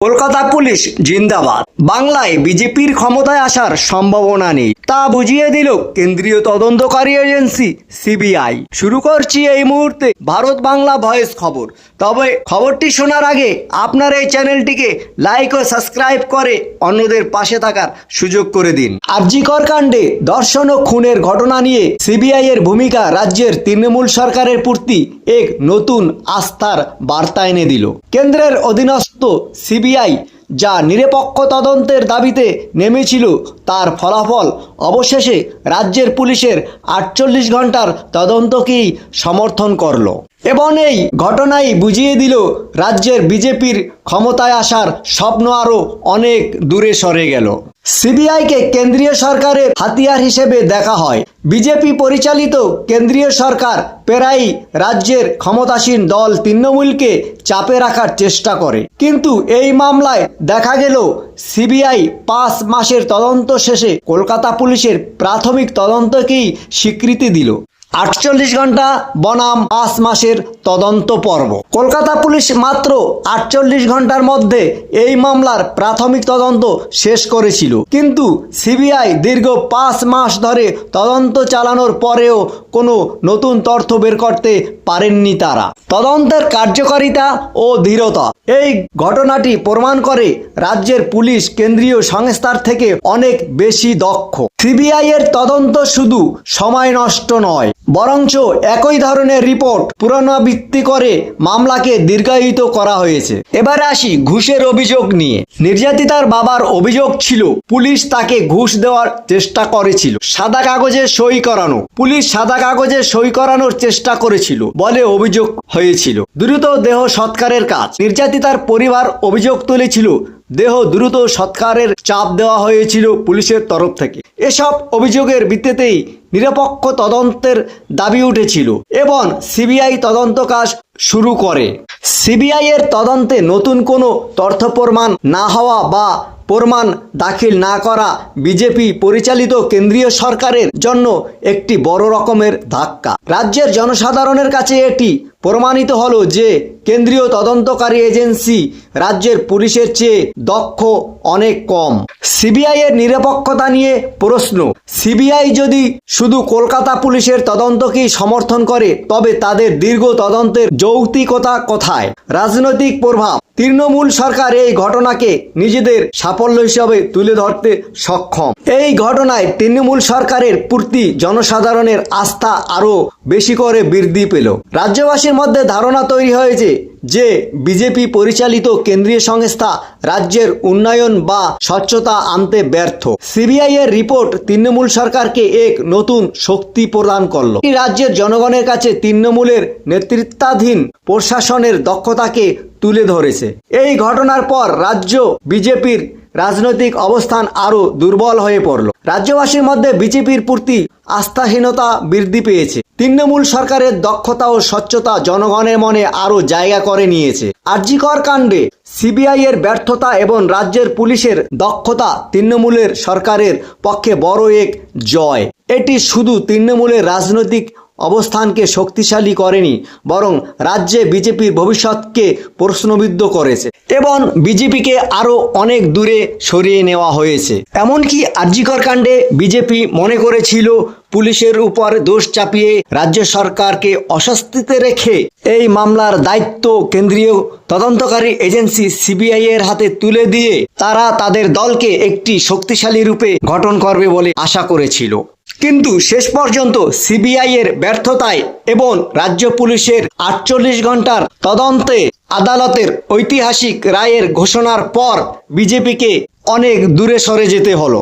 Kolkata police জিন্দাবাদ। বাংলায় বিজেপির ক্ষমতায় আসার সম্ভাবনা নেই। তা বুঝিয়ে দিল কেন্দ্রীয় তদন্তকারী এজেন্সি, সিবিআই। শুরু করছি এই মুহূর্তে ভারত বাংলা ভয়েস খবর। তবে খবরটি শোনার আগে আপনার এই চ্যানেলটিকে লাইক ও সাবস্ক্রাইব করে অন্যদের পাশে থাকার সুযোগ করে দিন। আরজিকর কাণ্ডে দর্শন ও খুনের ঘটনা নিয়ে সিবিআই এর ভূমিকা রাজ্যের তৃণমূল সরকারের প্রতি এক নতুন আস্থার বার্তা এনে দিল। কেন্দ্রের অধীনস্থ সিবিআই যা নিরপেক্ষ তদন্তের দাবিতে নেমেছিল, তার ফলাফল অবশেষে রাজ্যের পুলিশের আটচল্লিশ ঘণ্টার তদন্তকেই সমর্থন করল। এবং এই ঘটনাই বুঝিয়ে দিল রাজ্যের বিজেপির ক্ষমতায় আসার স্বপ্ন আরও অনেক দূরে সরে গেল। সিবিআইকে কেন্দ্রীয় সরকারের হাতিয়ার হিসেবে দেখা হয়। বিজেপি পরিচালিত কেন্দ্রীয় সরকার প্রায়ই রাজ্যের ক্ষমতাসীন দল তৃণমূলকে চাপে রাখার চেষ্টা করে। কিন্তু এই মামলায় দেখা গেল, সিবিআই পাঁচ মাসের তদন্ত শেষে কলকাতা পুলিশের প্রাথমিক তদন্তকেই স্বীকৃতি দিল। আটচল্লিশ ঘণ্টা বনাম পাঁচ মাসের তদন্ত পর্ব। কলকাতা পুলিশ মাত্র আটচল্লিশ ঘণ্টার মধ্যে এই মামলার প্রাথমিক তদন্ত শেষ করেছিল। কিন্তু সিবিআই দীর্ঘ পাঁচ মাস ধরে তদন্ত চালানোর পরেও কোনো নতুন তথ্য বের করতে পারেননি তারা। তদন্তের কার্যকারিতা ও ধীরতা। এই ঘটনাটি প্রমাণ করে রাজ্যের পুলিশ কেন্দ্রীয় সংস্থার থেকে অনেক বেশি দক্ষ। সিবিআই এর তদন্ত শুধু সময় নষ্ট নয় বরঞ্চ একই ধরনের রিপোর্ট পুনরাবৃত্তি করে মামলাকে দীর্ঘায়িত করা হয়েছে। এবারে আসি ঘুষের অভিযোগ নিয়ে। নির্যাতিতার বাবার অভিযোগ ছিল, পুলিশ তাকে ঘুষ দেওয়ার চেষ্টা করেছিল। সাদা কাগজে সই করানো। পুলিশ সাদা কাগজে সই করানোর চেষ্টা করেছিল বলে অভিযোগ হয়েছিল। দ্রুত দেহ সৎকারের কাজ। নির্যাতিতার পরিবার অভিযোগ তুলেছিল দেহ দ্রুত সৎকারের চাপ দেওয়া হয়েছিল পুলিশের তরফ থেকে। এসব অভিযোগের ভিত্তিতেই নিরপেক্ষ তদন্তের দাবি উঠেছিল এবং সিবিআই তদন্ত কাজ শুরু করে। সিবিআই এর তদন্তে নতুন কোনো তথ্য প্রমাণ না হওয়া বা প্রমাণ দাখিল না করা বিজেপি পরিচালিত কেন্দ্রীয় সরকারের জন্য একটি বড় রকমের ধাক্কা। রাজ্যের জনসাধারণের কাছে এটি প্রমাণিত হলো যে কেন্দ্রীয় তদন্তকারী এজেন্সি রাজ্যের পুলিশের চেয়ে দক্ষ অনেক কম। সিবিআই এর নিরপেক্ষতা নিয়ে প্রশ্ন। সিবিআই যদি শুধু কলকাতা পুলিশের তদন্তকেই সমর্থন করে, তবে তাদের দীর্ঘ তদন্তের যৌক্তিকতা কোথায়? রাজনৈতিক প্রভাব। তৃণমূল সরকার এই ঘটনাকে নিজেদের সাফল্য হিসাবে তুলে ধরতে সক্ষম। এই ঘটনায় তৃণমূল সরকারের প্রতি জনসাধারণের আস্থা আরও বেশি করে বৃদ্ধি পেল। রাজ্যবাসীর মধ্যে ধারণা তৈরি হয়েছে যে, বিজেপি পরিচালিত কেন্দ্রীয় সংস্থা রাজ্যের উন্নয়ন বা স্বচ্ছতা আনতে ব্যর্থ। সিবিআই এর রিপোর্ট তৃণমূল সরকারকে এক নতুন শক্তি প্রদান করল। এই রাজ্যের জনগণের কাছে তৃণমূলের নেতৃত্বাধীন প্রশাসনের দক্ষতাকে তুলে ধরেছে। এই ঘটনার পর রাজ্য বিজেপির রাজনৈতিক অবস্থান আরও দুর্বল হয়ে পড়ল। রাজ্যবাসীর মধ্যে বিজেপির প্রতি আস্থাহীনতা বৃদ্ধি পেয়েছে। তৃণমূল সরকারের দক্ষতা ও স্বচ্ছতা জনগণের মনে আরও জায়গা করে নিয়েছে। আরজিকর কাণ্ডে সিবিআই এর ব্যর্থতা এবং রাজ্যের পুলিশের দক্ষতা তৃণমূলের সরকারের পক্ষে বড় এক জয়। এটি শুধু তৃণমূলের রাজনৈতিক অবস্থানকে শক্তিশালী করেনি, বরং রাজ্যে বিজেপির ভবিষ্যৎকে প্রশ্নবিদ্ধ করেছে। এবং বিজেপিকে আরও অনেক দূরে সরিয়ে নেওয়া হয়েছে। এমনকি আর্যিকর কাণ্ডে বিজেপি মনে করেছিল, পুলিশের উপর দোষ চাপিয়ে রাজ্য সরকারকে অস্বস্তিতে রেখে এই মামলার দায়িত্ব কেন্দ্রীয় তদন্তকারী এজেন্সি সিবিআই এর হাতে তুলে দিয়ে তারা তাদের দলকে একটি শক্তিশালী রূপে গঠন করবে বলে আশা করেছিল। কিন্তু শেষ পর্যন্ত সিবিআই এর ব্যর্থতায় এবং রাজ্য পুলিশের আটচল্লিশ ঘণ্টার তদন্তে আদালতের ঐতিহাসিক রায়ের ঘোষণার পর বিজেপিকে অনেক দূরে সরে যেতে হলো।